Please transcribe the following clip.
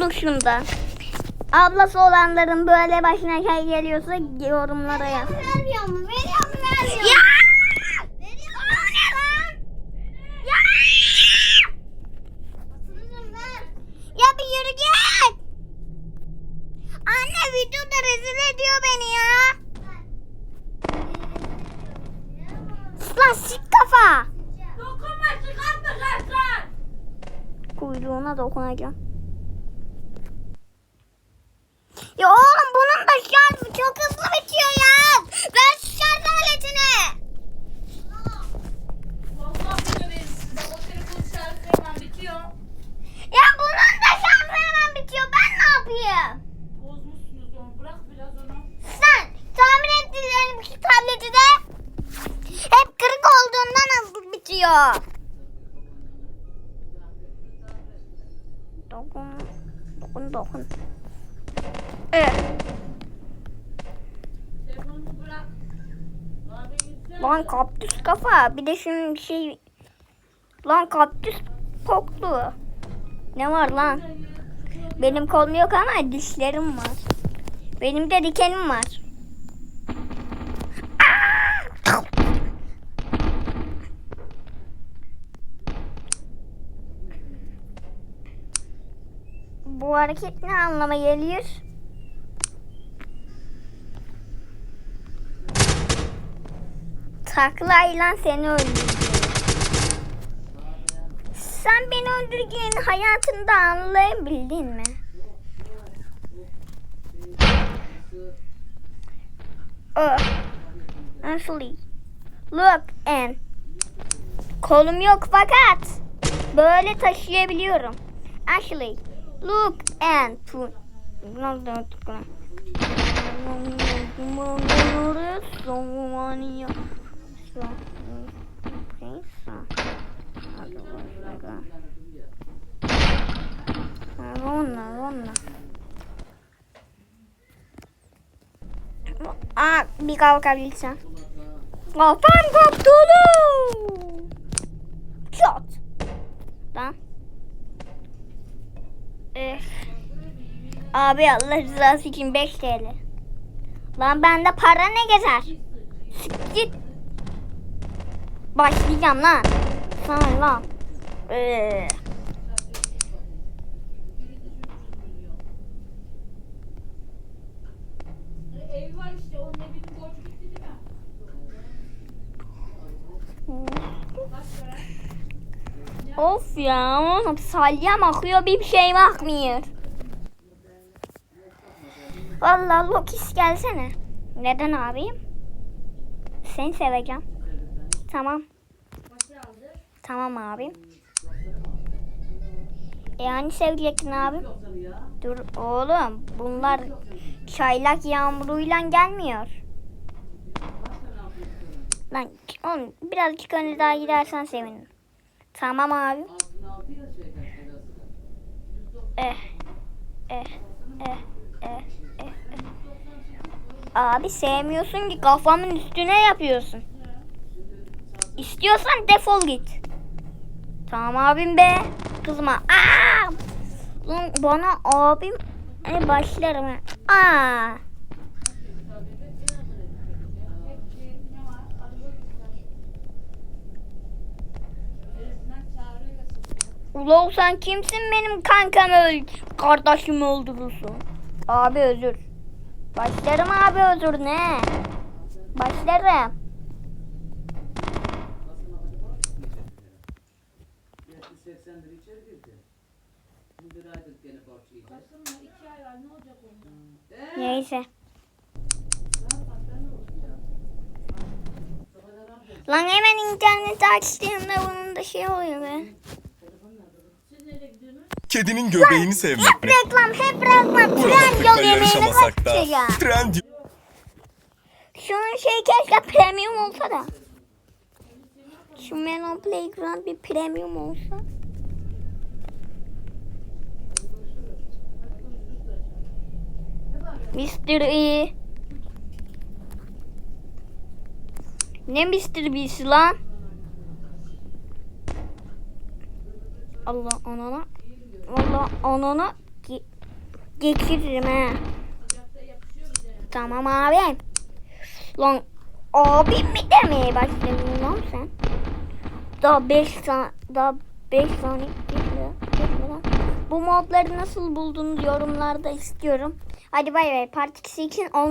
kurtulduk şundan. Ablası olanların böyle başına şey geliyorsa yorumlara yaz. Vermiyor mu? Veriyor mu? Vermiyor. Ya! Veriyor mu? Ya! Ya bir yürü git. Anne videoda rezil ediyor beni ya. Lan sik kafa. Dokunma çıkartma kaçlar. Kuyruğuna dokunacağım. Dokun, dokun, dokun. Lan kaktüs kafa. Bir de şunun şey... Lan kaktüs koktu. Ne var lan? Benim kolum yok ama dişlerim var. Benim de dikenim var. Aa! Bu hareket ne anlama geliyor? Taklayla seni öldürdüm. Sen beni öldürdüğün hayatında anlayabildin mi? Oh. Ashley. Look and. Kolum yok fakat böyle taşıyabiliyorum. Ashley. Look and. Ronna, Ronna. Aa, bir kalkabilsem. Kafam koptu. Çat. Lan. Eh. Abi Allah rızası için 5 TL. Lan bende para ne gezer? Sik Git. Başlayacağım lan. Sana lan. Ee. Of ya oğlum salyam akıyor bir şey bakmıyor. Vallahi Lokis gelsene. Neden abim? Seni seveceğim. Tamam. Tamam abim. E hani sevecektin abim? Dur oğlum bunlar çaylak yağmuruyla gelmiyor. Lan oğlum birazcık öne daha gidersen sevinirim. Tamam abi. Eh. Eh. Eh. Eh. Eh. Abi sevmiyorsun ki kafamın üstüne yapıyorsun. İstiyorsan defol git. Tamam abim be. Kızma. Aa! Lan bana abim e, başlarım. Aa! Ne var? Araba Neresinden çağırıyor ya Ulan sen kimsin benim kankam öl kardeşimi öldürürsün. Abi özür. Başlarım abi özür ne? Başlarım. Neyse. Lan hemen internet açtığımda bunun da şey oluyor be. Kedinin göbeğini sevmek Hep reklam, hep reklam. Tren yol yemeğine kaçacağım. Trend Şunun şey keşke premium olsa da. Şu Melon Playground bir premium olsa. Mr. E. Ne Mr. B'si lan? Allah anana. Allah anana. Ge- geçiririm bize. Tamam abi. Lan abim mi demeye başladın lan sen? Daha 5 saniye daha 5 saniye geçmeden. Bu modları nasıl buldunuz yorumlarda istiyorum. Hadi bay bay. Part 2 için 10